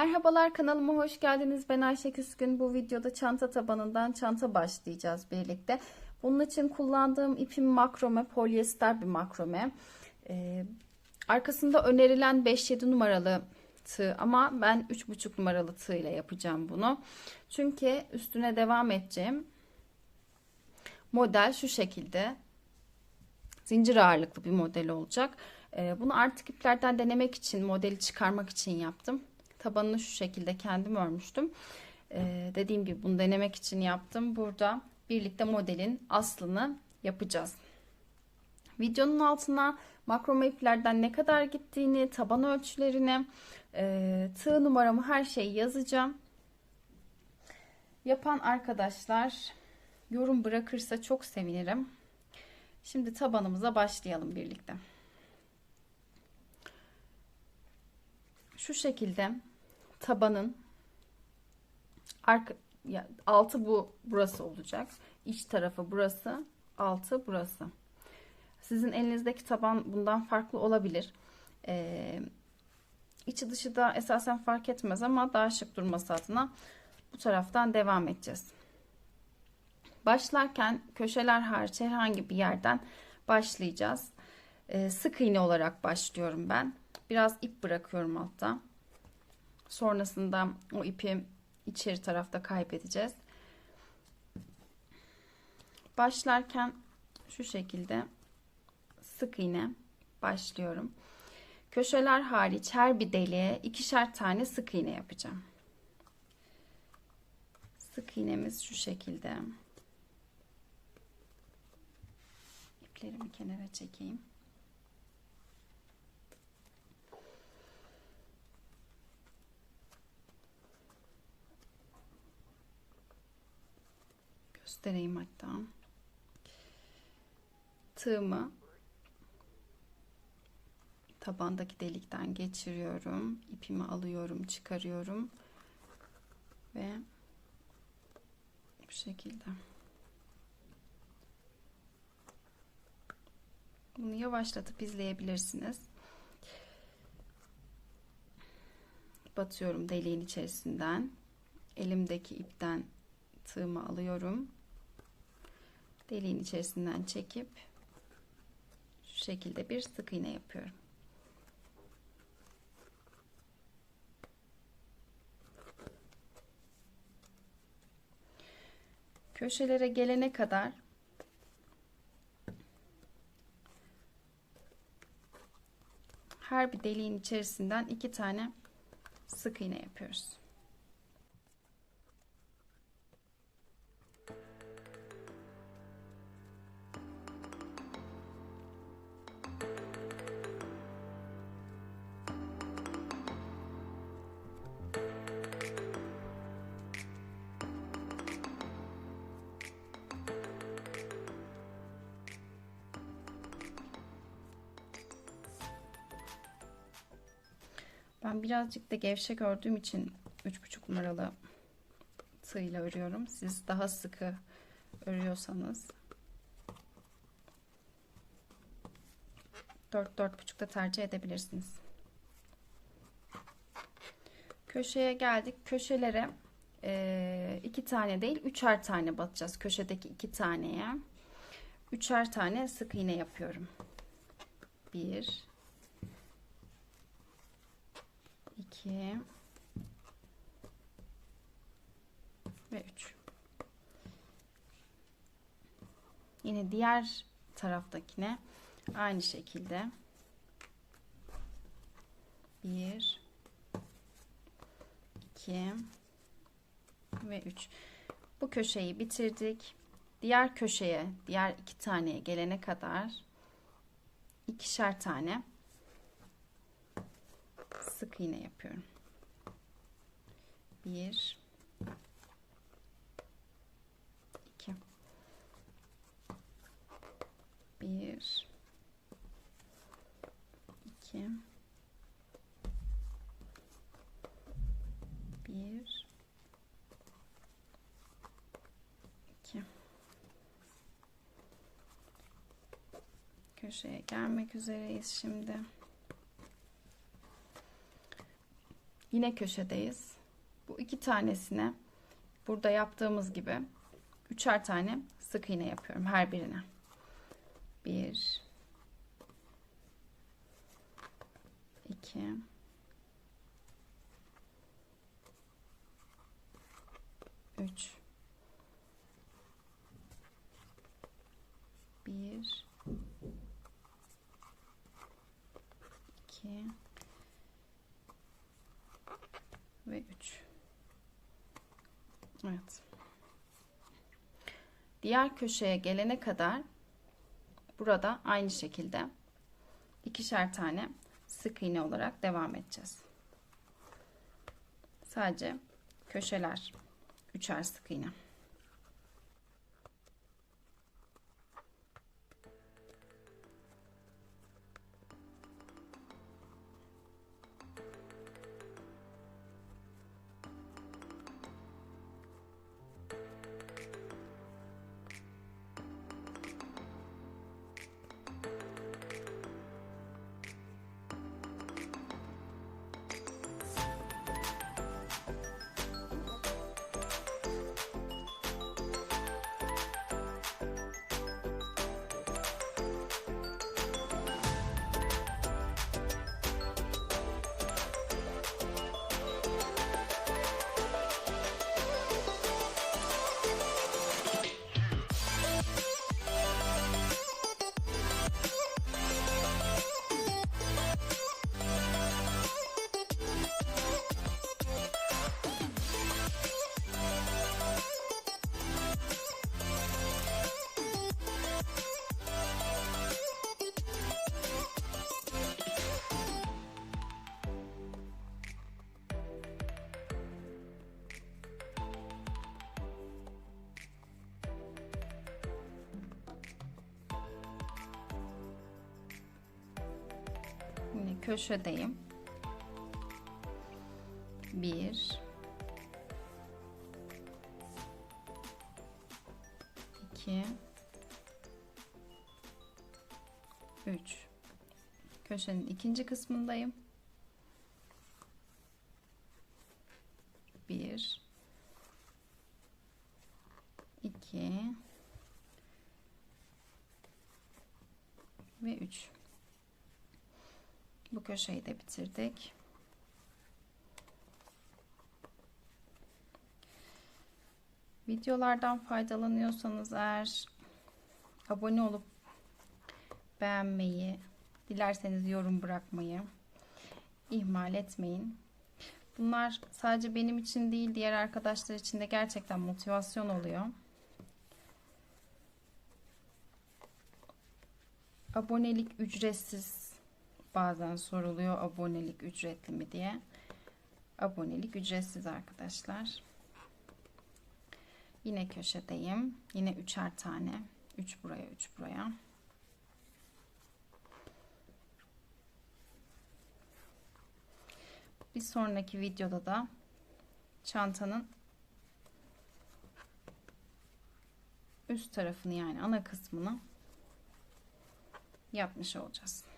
Merhabalar kanalıma hoş geldiniz. Ben Ayşe Küskün. Bu videoda çanta tabanından çanta başlayacağız birlikte. Bunun için kullandığım ipim makrome, polyester bir makrome. Ee, arkasında önerilen 5-7 numaralı tığ ama ben 3,5 numaralı tığ ile yapacağım bunu. Çünkü üstüne devam edeceğim model şu şekilde. Zincir ağırlıklı bir model olacak. Ee, bunu artık iplerden denemek için, modeli çıkarmak için yaptım. Tabanını şu şekilde kendim örmüştüm. Ee, dediğim gibi bunu denemek için yaptım. Burada birlikte modelin aslını yapacağız. Videonun altına makrome iplerden ne kadar gittiğini, taban ölçülerini, e, tığ numaramı her şeyi yazacağım. Yapan arkadaşlar yorum bırakırsa çok sevinirim. Şimdi tabanımıza başlayalım birlikte. Şu şekilde tabanın arka ya, altı bu burası olacak. İç tarafı burası, altı burası. Sizin elinizdeki taban bundan farklı olabilir. Ee, içi dışı da esasen fark etmez ama daha şık durması adına bu taraftan devam edeceğiz. Başlarken köşeler hariç herhangi bir yerden başlayacağız. Ee, sık iğne olarak başlıyorum ben. Biraz ip bırakıyorum altta. Sonrasında o ipi içeri tarafta kaybedeceğiz. Başlarken şu şekilde sık iğne başlıyorum. Köşeler hariç her bir deliğe ikişer tane sık iğne yapacağım. Sık iğnemiz şu şekilde. İplerimi kenara çekeyim. Göstereyim hatta. Tığımı tabandaki delikten geçiriyorum. İpimi alıyorum, çıkarıyorum ve bu şekilde. Bunu yavaşlatıp izleyebilirsiniz. Batıyorum deliğin içerisinden. Elimdeki ipten tığımı alıyorum. Deliğin içerisinden çekip şu şekilde bir sık iğne yapıyorum. Köşelere gelene kadar her bir deliğin içerisinden iki tane sık iğne yapıyoruz. Ben birazcık da gevşek gördüğüm için 3,5 numaralı tığla örüyorum. Siz daha sıkı örüyorsanız 4-4,5 da tercih edebilirsiniz. Köşeye geldik. Köşelere e, iki tane değil üçer tane batacağız. Köşedeki iki taneye üçer tane sık iğne yapıyorum. Bir 2 ve 3 yine diğer taraftakine aynı şekilde. 1 2 ve 3 bu köşeyi bitirdik. Diğer köşeye diğer iki taneye gelene kadar ikişer tane sık iğne yapıyorum. Bir, iki, bir, iki, bir, iki. Köşeye gelmek üzereyiz şimdi. Yine köşedeyiz. Bu iki tanesine burada yaptığımız gibi üçer tane sık iğne yapıyorum her birine. Bir, iki, üç, bir, iki ve üç. Evet. Diğer köşeye gelene kadar burada aynı şekilde ikişer tane sık iğne olarak devam edeceğiz. Sadece köşeler üçer sık iğne. Köşedeyim. Bir. iki, Üç. Köşenin ikinci kısmındayım. Bir. iki Ve üç. Bu köşeyi de bitirdik. Videolardan faydalanıyorsanız eğer abone olup beğenmeyi, dilerseniz yorum bırakmayı ihmal etmeyin. Bunlar sadece benim için değil, diğer arkadaşlar için de gerçekten motivasyon oluyor. Abonelik ücretsiz bazen soruluyor abonelik ücretli mi diye. Abonelik ücretsiz arkadaşlar. Yine köşedeyim. Yine üçer tane. Üç buraya, üç buraya. Bir sonraki videoda da çantanın üst tarafını yani ana kısmını yapmış olacağız.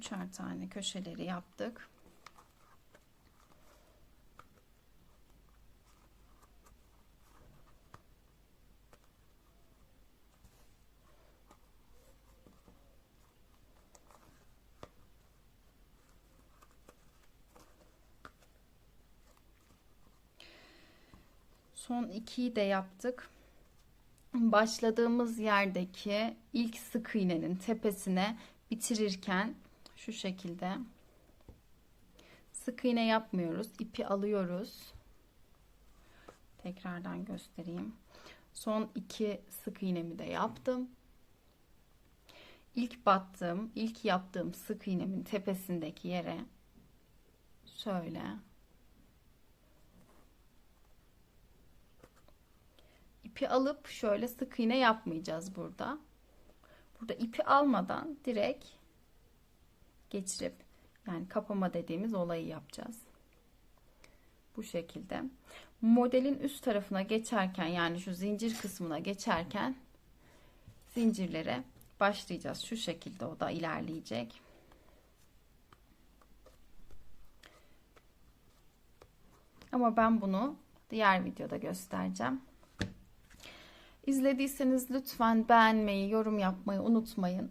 Üçer tane köşeleri yaptık. Son ikiyi de yaptık. Başladığımız yerdeki ilk sık iğnenin tepesine bitirirken şu şekilde sık iğne yapmıyoruz. İpi alıyoruz. Tekrardan göstereyim. Son iki sık iğnemi de yaptım. İlk battığım, ilk yaptığım sık iğnemin tepesindeki yere şöyle ipi alıp şöyle sık iğne yapmayacağız burada. Burada ipi almadan direkt geçirip yani kapama dediğimiz olayı yapacağız. Bu şekilde. Modelin üst tarafına geçerken yani şu zincir kısmına geçerken zincirlere başlayacağız. Şu şekilde o da ilerleyecek. Ama ben bunu diğer videoda göstereceğim. İzlediyseniz lütfen beğenmeyi, yorum yapmayı unutmayın.